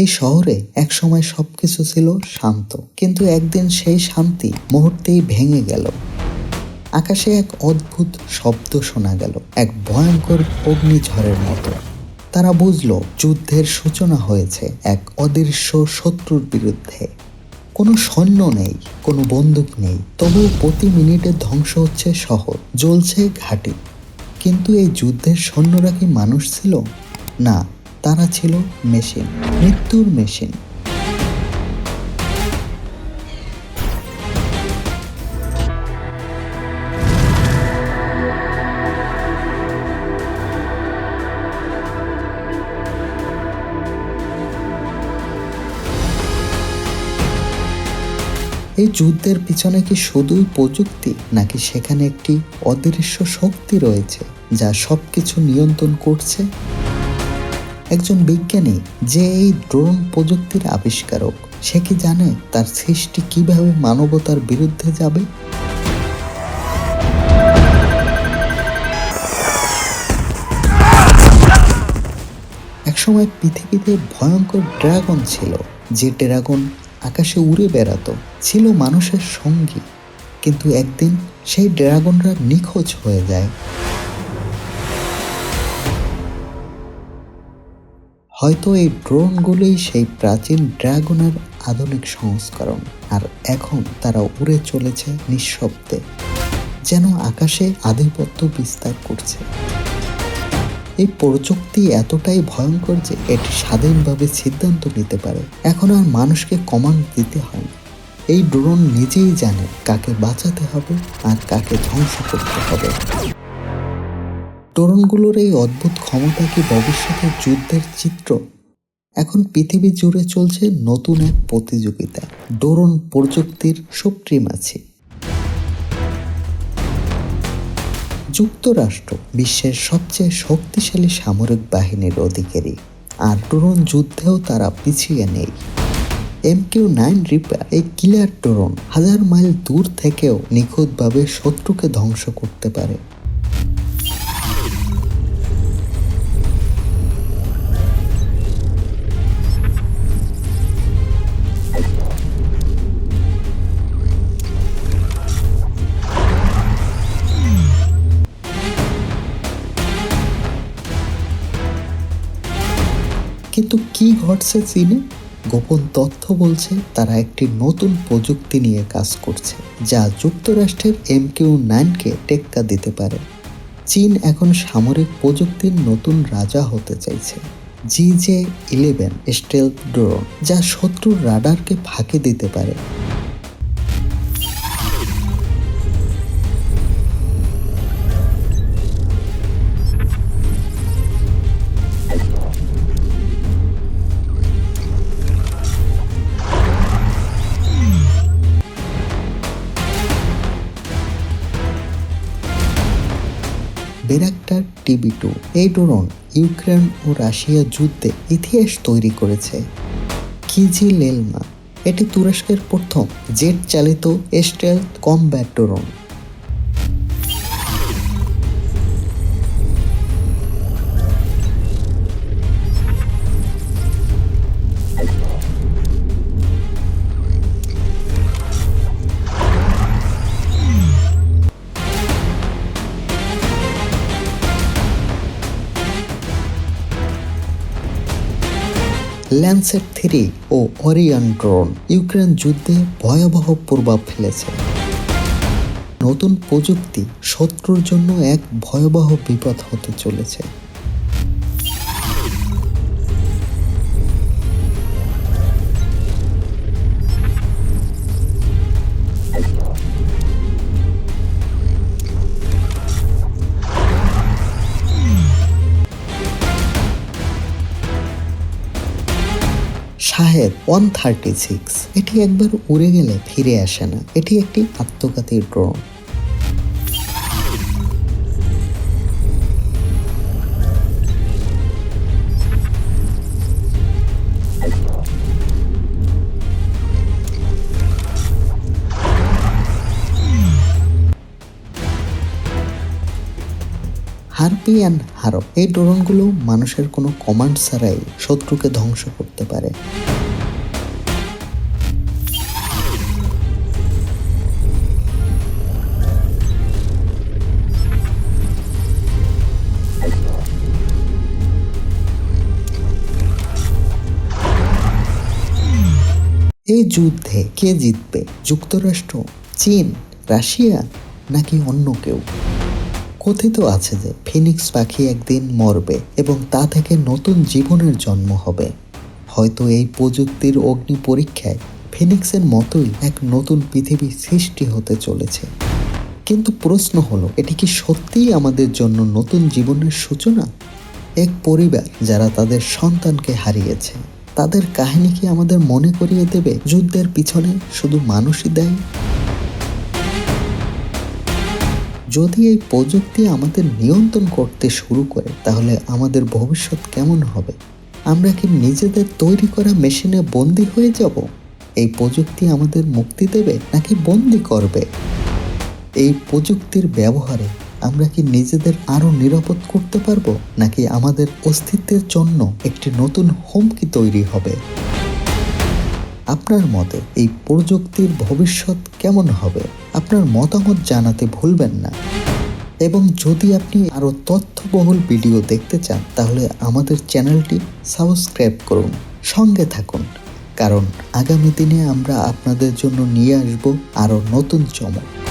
এই শহরে একসময় সবকিছু ছিল শান্ত। কিন্তু একদিন সেই শান্তি মুহূর্তেই ভেঙে গেল। আকাশে এক অদ্ভুত শব্দ শোনা গেল, এক ভয়ঙ্কর অগ্নিঝড়ের মতো। তারা বুঝল, যুদ্ধের সূচনা হয়েছে এক অদৃশ্য শত্রুর বিরুদ্ধে। কোনো সৈন্য নেই, কোনো বন্দুক নেই তবু প্রতি মিনিটে ধ্বংস হচ্ছে শহর, জ্বলছে ঘাটি। কিন্তু এই যুদ্ধের সৈন্যরা কি মানুষ ছিল? না তারা ছিল মেশিন, মৃত্যুর মেশিন। এই যুদ্ধের পিছনে কি শুধুই প্রযুক্তি, নাকি সেখানে একটি অদৃশ্য শক্তি রয়েছে, যা সবকিছু নিয়ন্ত্রণ করছে? একজন বিজ্ঞানী যে এই ড্রোন প্রযুক্তির আবিষ্কারক, সে কি জানে তার সৃষ্টি কীভাবে মানবতার বিরুদ্ধে যাবে? একসময় পৃথিবীতে ভয়ঙ্কর ড্রাগন ছিল, যে ড্রাগন আকাশে উড়ে বেড়াতো, ছিল মানুষের সঙ্গী। কিন্তু একদিন সেই ড্রাগনরা নিখোঁজ হয়ে যায়। হয়তো এই ড্রোনগুলোই সেই প্রাচীন ড্রাগনের আধুনিক সংস্করণ, আর এখন তারা উড়ে চলেছে নিঃশব্দে, যেন আকাশে আধিপত্য বিস্তার করছে। এই প্রযুক্তি এতটাই ভয়ঙ্কর যে এটি স্বাধীনভাবে সিদ্ধান্ত নিতে পারে। এখন আর মানুষকে কমান্ড দিতে হয় না। এই ড্রোন নিজেই জানে কাকে বাঁচাতে হবে আর কাকে ধ্বংস করতে হবে। ড্রোনগুলোর এই অদ্ভুত ক্ষমতা কি ভবিষ্যতের যুদ্ধের চিত্র? এখন পৃথিবী জুড়ে চলছে নতুন এক প্রতিযোগিতা। ড্রোন প্রযুক্তির সুপ্রিমাছি যুক্তরাষ্ট্র বিশ্বের সবচেয়ে শক্তিশালী সামরিক বাহিনীর অধিকারী। আর ড্রোন যুদ্ধেও তারা পিছিয়ে নেই। এম কিউ নাইন রিপার এই কিলার ড্রোন হাজার মাইল দূর থেকেও নিখুঁতভাবে শত্রুকে ধ্বংস করতে পারে। কিন্তু কি ঘটছে চীনে গোপন তথ্য বলছে তারা একটি নতুন প্রযুক্তি নিয়ে কাজ করছে, যা যুক্তরাষ্ট্রের এম কিউ নাইনকে টেক্কা দিতে পারে। চীন এখন সামরিক প্রযুক্তির নতুন রাজা হতে চাইছে। G J eleven stealth drone, যা শত্রুর রাডারকে ফাঁকি দিতে পারে। বেরাক্টার টিবি টু এই ড্রোন ইউক্রেন ও রাশিয়া যুদ্ধে ইতিহাস তৈরি করেছে। কিজি লেলমা এটি তুরস্কের প্রথম জেট চালিত stealth combat drone. Lancet three ও অরিয়ান ড্রোন ইউক্রেন যুদ্ধে ভয়াবহ প্রভাব ফেলেছে। নতুন প্রযুক্তি শত্রুর জন্য এক ভয়াবহ বিপদ হতে চলেছে। শাহেদ ওয়ান থার্টি সিক্স এটি একবার উড়ে গেলে ফিরে আসে না। এটি একটি আত্মঘাতী ড্রোন। হারপি অ্যান্ড হারপ, এই ড্রোনগুলো মানুষের কোনো কমান্ড ছাড়াই শত্রুকে ধ্বংস করতে পারে। এই যুদ্ধে কে জিতবে? যুক্তরাষ্ট্র, চীন, রাশিয়া নাকি অন্য কেউ? কথিত আছে যে ফিনিক্স পাখি একদিন মরবে এবং তা থেকে নতুন জীবনের জন্ম হবে। হয়তো এই প্রযুক্তির অগ্নি পরীক্ষায় ফিনিক্সের মতোই এক নতুন পৃথিবী সৃষ্টি হতে চলেছে। কিন্তু প্রশ্ন হলো, এটি কি সত্যিই আমাদের জন্য নতুন জীবনের সূচনা? এক পরিবার যারা তাদের সন্তানকে হারিয়েছে। তাদের কাহিনী কি আমাদের মনে করিয়ে দেবে? যুদ্ধের পিছনে শুধু মানুষই দেয়? যদি এই প্রযুক্তি আমাদের নিয়ন্ত্রণ করতে শুরু করে, তাহলে আমাদের ভবিষ্যৎ কেমন হবে? আমরা কি নিজেদের তৈরি করা মেশিনে বন্দি হয়ে যাব? এই প্রযুক্তি আমাদের মুক্তি দেবে নাকি বন্দি করবে? এই প্রযুক্তির ব্যবহারে আমরা কি নিজেদের আরও নিরাপদ করতে পারব? নাকি আমাদের অস্তিত্বের জন্য একটি নতুন হুমকি তৈরি হবে? আপনার মতে এই প্রযুক্তির ভবিষ্যৎ কেমন হবে? আপনার মতামত জানাতে ভুলবেন না। এবং যদি আপনি আরও তথ্যবহুল ভিডিও দেখতে চান, তাহলে আমাদের চ্যানেলটি সাবস্ক্রাইব করুন। সঙ্গে থাকুন। কারণ আগামী দিনে আমরা আপনাদের জন্য নিয়ে আসব আরও নতুন চমক।